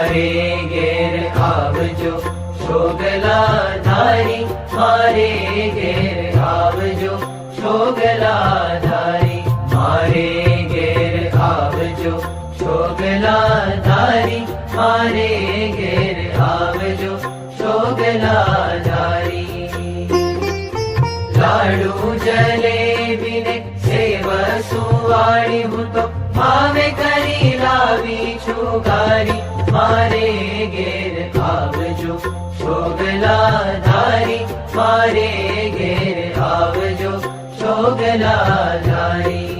મારે ઘેર આવજો, શોગલા ધારી, મારે ઘેર આવજો, શોગલા ધારી, મારે ઘેર આવજો, શોગલા ધારી, મારે ઘેર આવજો, શોગલા ધારી. લાડુ સેવ સુવાળી હું તો ભાવે કરી લાવી છું ગારી. મારે ઘેર આવજો શોગલા ધારી. મારે ઘેર આવજો શોગલા ધારી.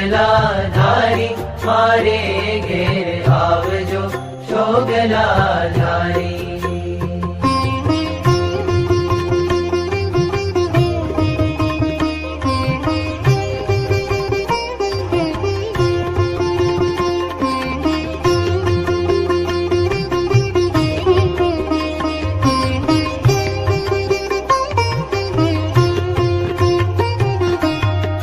શોગલા ધારી મારે ઘેર આવજો શોગલા ધારી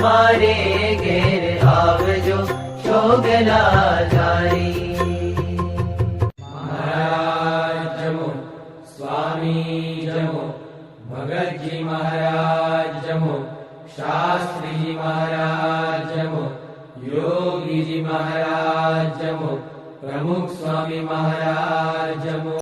मारेंगे आप जो शोगला जारी। महाराज जमो, स्वामी जमो भगत जी महाराज जमो शास्त्री जी महाराज योगी जी महाराज जमो, प्रमुख स्वामी महाराज जमो।